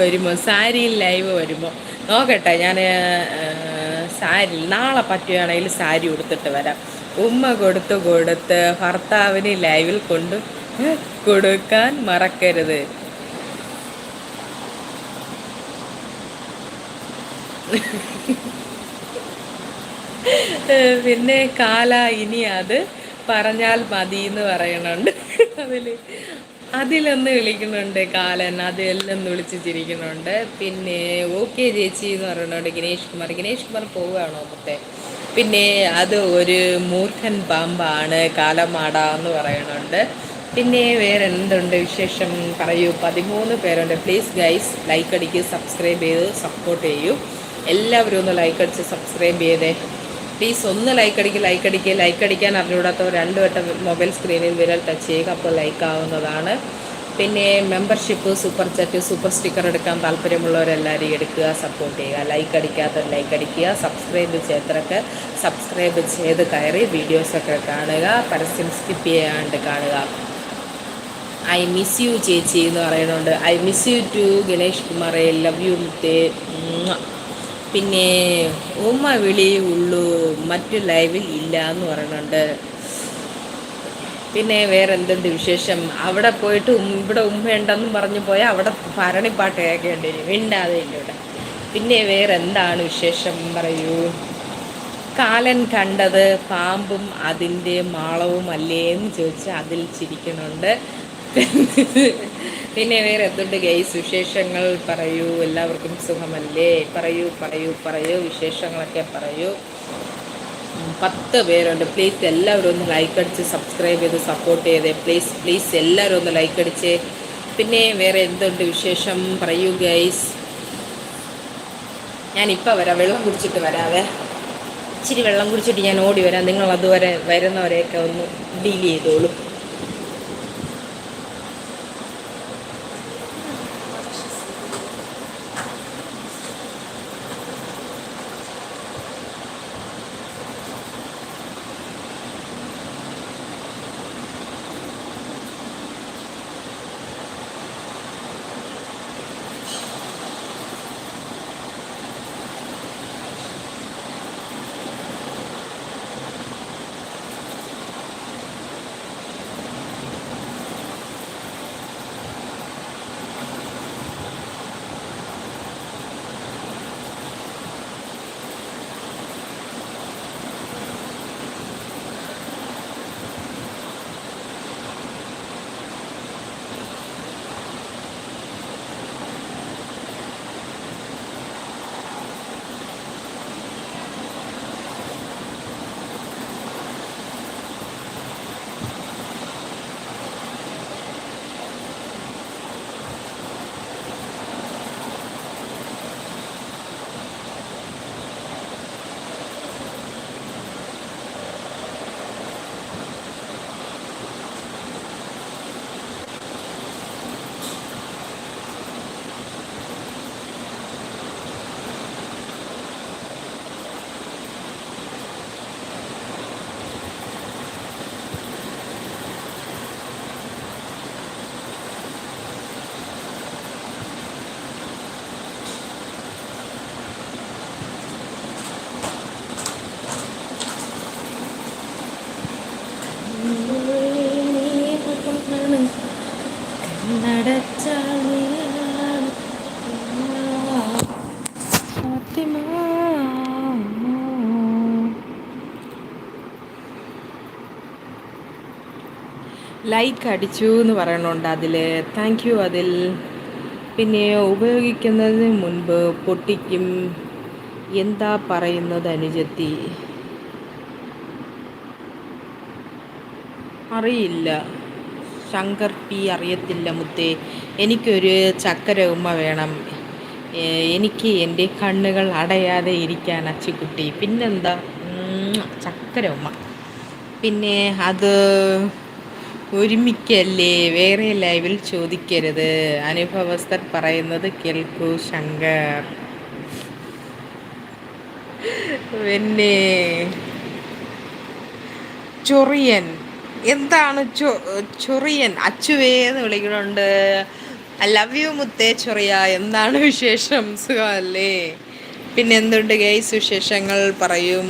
വരുമോ സാരിയിൽ ലൈവ് വരുമ്പോൾ നോക്കട്ടെ ഞാൻ സാരി നാളെ പറ്റുകയാണെങ്കിൽ സാരി ഉടുത്തിട്ട് വരാം. ഉമ്മ കൊടുത്ത് കൊടുത്ത് ഭർത്താവിന് ലൈവിൽ കൊണ്ട് കൊടുക്കാൻ മറക്കരുത്. പിന്നെ കാല ഇനി അത് പറഞ്ഞാൽ മതി എന്ന് പറയണുണ്ട് അതിൽ അതിലൊന്ന് വിളിക്കുന്നുണ്ട് കാലൻ അതിലൊന്ന് വിളിച്ച് ചിരിക്കുന്നുണ്ട്. പിന്നെ ഓക്കെ ചേച്ചി എന്ന് പറയുന്നുണ്ട് ഗണേഷ് കുമാർ. ഗണേഷ് കുമാർ പോവുകയാണോ അപ്പത്തെ പിന്നെ അത് ഒരു മൂർഖൻ പാമ്പാണ് കാലമാട എന്ന് പറയുന്നുണ്ട്. പിന്നെ വേറെ എന്തുണ്ട് വിശേഷം? പറയൂ. പതിമൂന്ന് പേരുണ്ട്. പ്ലീസ് ഗൈസ് ലൈക്ക് അടിക്കുക സബ്സ്ക്രൈബ് ചെയ്ത് സപ്പോർട്ട് ചെയ്യൂ. എല്ലാവരും ഒന്ന് ലൈക്ക് അടിച്ച് സബ്സ്ക്രൈബ് ചെയ്തേ. പ്ലീസ് ഒന്ന് ലൈക്ക് അടിക്കുക ലൈക്ക് അടിക്കുക ലൈക്ക് അടിക്കാൻ അറിഞ്ഞൂടാത്തവർ രണ്ട് വട്ടം മൊബൈൽ സ്ക്രീനിൽ വിരൽ ടച്ച് ചെയ്യുക. അപ്പോൾ ലൈക്ക് ആവുന്നതാണ്. പിന്നെ membership super chat super sticker എടുക്കാൻ താല്പര്യമുള്ളവരെല്ലാവരും എടുക്കുക സപ്പോർട്ട് ചെയ്യുക. ലൈക്ക് അടിക്കാത്തവർ ലൈക്ക് അടിക്കുക സബ്സ്ക്രൈബ് ചെയ്തവരൊക്കെ സബ്സ്ക്രൈബ് ചെയ്ത് കയറി വീഡിയോസൊക്കെ കാണുക. പരസ്യം സ്കിപ്പ് ചെയ്യാണ്ട് കാണുക. ഐ മിസ് യു ചേച്ചി എന്ന് പറയുന്നുണ്ട്. I miss you too Ganesh കുമാറേ. Love you മുത്തേ. പിന്നെ ഉമ്മ വിളി ഉള്ളു മറ്റു ലൈവിൽ ഇല്ല എന്ന് പറയുന്നുണ്ട് പിന്നെ വേറെ എന്തുണ്ട് വിശേഷം? അവിടെ പോയിട്ട് ഇവിടെ ഉമ്മയുണ്ടെന്നും പറഞ്ഞു പോയാൽ അവിടെ ഭരണിപ്പാട്ട് കേൾക്കേണ്ടി വരും. മിണ്ടാതെ ഇവിടെ. പിന്നെ വേറെ എന്താണ് വിശേഷം പറയൂ? കാലൻ കണ്ടത് പാമ്പും അതിന്റെ മാളവും അല്ലേ എന്ന് ചോദിച്ചാൽ അതിൽ ചിരിക്കുന്നുണ്ട്. പിന്നെ വേറെ എന്തുണ്ട് ഗൈസ് വിശേഷങ്ങൾ പറയൂ. എല്ലാവർക്കും സുഖമല്ലേ? പറയൂ പറയൂ പറയൂ. വിശേഷങ്ങളൊക്കെ പറയൂ. പത്ത് പേരുണ്ട്. പ്ലീസ് എല്ലാവരും ഒന്ന് ലൈക്ക് അടിച്ച് സബ്സ്ക്രൈബ് ചെയ്ത് സപ്പോർട്ട് ചെയ്തേ. പ്ലീസ് പ്ലീസ് എല്ലാവരും ഒന്ന് ലൈക്ക് അടിച്ച്. പിന്നെ വേറെ എന്തുണ്ട് വിശേഷം? പറയൂ ഗൈസ് ഞാനിപ്പോൾ വരാം. വെള്ളം കുടിച്ചിട്ട് വരാവേ. ഇച്ചിരി വെള്ളം കുടിച്ചിട്ട് ഞാൻ ഓടി വരാം. നിങ്ങൾ അതുവരെ വരുന്നവരെയൊക്കെ ഒന്ന് ഡീൽ ചെയ്തോളൂ. ലൈക്ക് അടിച്ചു എന്ന് പറയണുണ്ട് അതിൽ താങ്ക് യു അതിൽ. പിന്നെ ഉപയോഗിക്കുന്നതിന് മുൻപ് പൊട്ടിക്കും. എന്താ പറയുന്നത് അനുജത്തി? അറിയില്ല. ശങ്കർ പി അറിയത്തില്ല മുത്തേ. എനിക്കൊരു ചക്കര ഉമ്മ വേണം. എനിക്ക് എന്റെ കണ്ണുകൾ അടയാതെ ഇരിക്കാൻ അച്ചിക്കുട്ടി പിന്നെന്താ? ചക്കര ഉമ്മ. പിന്നെ അത് ഒരുമിക്കല്ലേ? വേറെ ലൈവിൽ ചോദിക്കരുത്. അനുഭവസ്ഥർ പറയുന്നത് കേൾക്കൂ ശങ്കർ. പിന്നെ ചൊറിയൻ. എന്താണ് ചൊറിയൻ? അച്ചുവേ എന്ന് വിളിക്കുന്നുണ്ട്. ഐ ലവ് യു മുത്തേ ചൊറിയ. എന്താണ് വിശേഷം? സുഖമല്ലേ? പിന്നെ എന്തുണ്ട് ഗൈസ് വിശേഷങ്ങൾ? പറയൂ